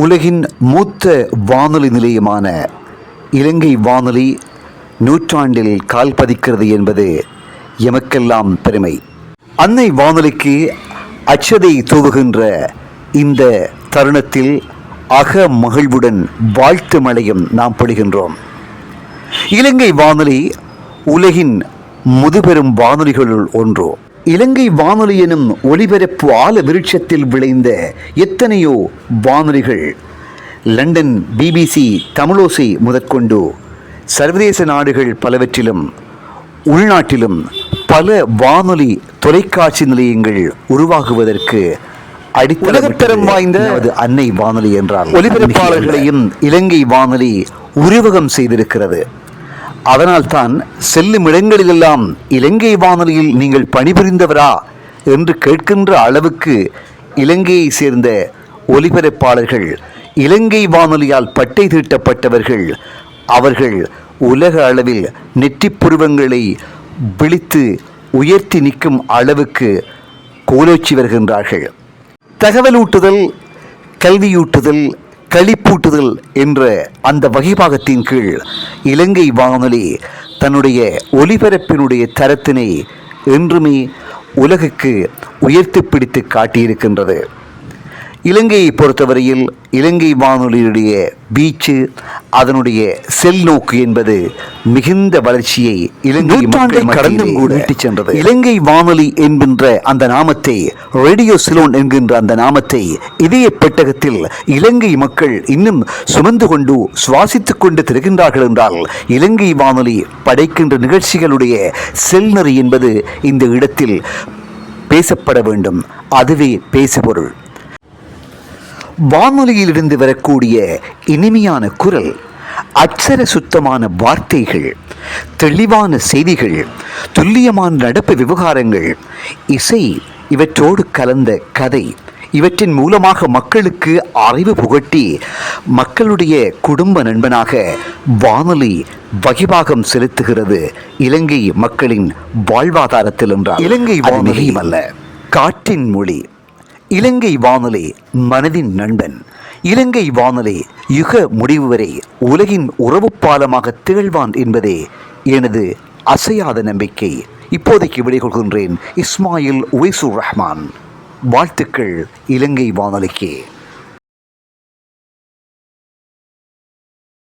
உலகின் மூத்த வானொலி நிலையமான இலங்கை வானொலி நூற்றாண்டில் கால் பதிக்கிறது என்பது எமக்கெல்லாம் பெருமை. அன்னை வானொலிக்கு அச்சதை தூவுகின்ற இந்த தருணத்தில் அக மகிழ்வுடன் வாழ்த்து மழையும் நாம் படுகின்றோம் இலங்கை வானொலி உலகின் முதுபெரும் வானொலிகளுள் ஒன்று. இலங்கை வானொலி எனும் ஒலிபரப்பு ஆல விருட்சத்தில் விளைந்த எத்தனையோ வானொலிகள். லண்டன் பிபிசி தமிழோசை முதற்கொண்டு சர்வதேச நாடுகள் பலவற்றிலும் உள்நாட்டிலும் பல வானொலி தொலைக்காட்சி நிலையங்கள் உருவாகுவதற்கு அடித்தளம் வாய்ந்த அது அன்னை வானொலி என்றால் ஒலிபரப்பாளர்களையும் இலங்கை வானொலி உருவகம் செய்திருக்கிறது. அதனால்தான் செல்லும் இடங்களிலெல்லாம் இலங்கை வானொலியில் நீங்கள் பணிபுரிந்தவரா என்று கேட்கின்ற அளவுக்கு இலங்கையை சேர்ந்த ஒலிபரப்பாளர்கள் இலங்கை வானொலியால் பட்டை தீட்டப்பட்டவர்கள் அவர்கள் உலக அளவில் நெற்றிப் புருவங்களை விழித்து உயர்த்தி நிற்கும் அளவுக்கு கோலோச்சி வருகின்றார்கள். தகவலூட்டுதல் கல்வியூட்டுதல் களிப்பூட்டுதல் என்ற அந்த வகைபாகத்தின் கீழ் இலங்கை வானொலி தன்னுடைய ஒலிபரப்பினுடைய தரத்தினை என்றுமே உலகுக்கு உயர்த்தி பிடித்து காட்டியிருக்கின்றது. இலங்கையை பொறுத்தவரையில் இலங்கை வானொலியுடைய வீச்சு அதனுடைய செல் நோக்கு என்பது மிகுந்த வளர்ச்சியை இலங்கை கடந்தும் கூட சென்றது. இலங்கை வானொலி என்கின்ற அந்த நாமத்தை ரேடியோ சிலோன் என்கின்ற அந்த நாமத்தை இதய பெட்டகத்தில் இலங்கை மக்கள் இன்னும் சுமந்து கொண்டு சுவாசித்துக் கொண்டு திரிகின்றார்கள் என்றால் இலங்கை வானொலி படைக்கின்ற நிகழ்ச்சிகளுடைய செல்நெறி என்பது இந்த இடத்தில் பேசப்பட வேண்டும். அதுவே பேசுபொருள். வானொலியிலிருந்து வரக்கூடிய இனிமையான குரல் அச்சர சுத்தமான வார்த்தைகள் தெளிவான செய்திகள் துல்லியமான நடப்பு விவகாரங்கள் இசை இவற்றோடு கலந்த கதை இவற்றின் மூலமாக மக்களுக்கு அறிவு புகட்டி மக்களுடைய குடும்ப நண்பனாக வானொலி வகிபாகம் செலுத்துகிறது இலங்கை மக்களின் வாழ்வாதாரத்தில் என்றால் இலங்கை வானொலி அல்ல காற்றின் மொழி. இலங்கை வானொலி மனதின் நண்பன். இலங்கை வானொலி யுக முடிவு வரை உலகின் உறவு பாலமாக திகழ்வான் என்பதே எனது அசையாத நம்பிக்கை. இப்போதைக்கு விடைகொள்கின்றேன் இஸ்மாயில் உவைசுர் ரஹ்மான். வாழ்த்துக்கள் இலங்கை வானொலிக்கு.